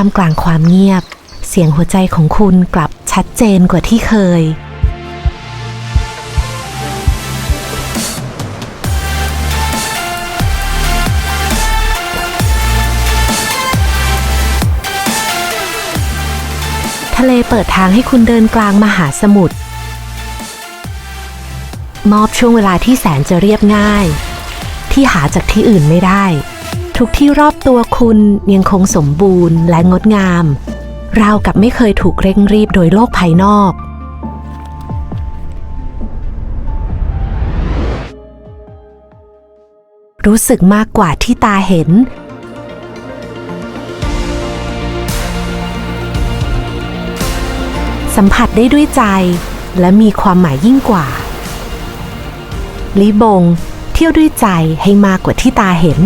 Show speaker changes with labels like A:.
A: ท่ามกลางความเงียบ เสียงหัวใจของคุณกลับชัดเจนกว่าที่เคย ทะเลเปิดทางให้คุณเดินกลางมหาสมุทรมอบช่วงเวลาที่แสนจะเรียบง่าย ที่หาจากที่อื่นไม่ได้ ทุกที่รอบตัวคุณยังคงสมบูรณ์และงดงาม ราวกับไม่เคยถูกเร่งรีบโดยโลกภายนอก รู้สึกมากกว่าที่ตาเห็น สัมผัสได้ด้วยใจและมีความหมายยิ่งกว่า ลิบง เที่ยวด้วยใจให้มากกว่าที่ตาเห็น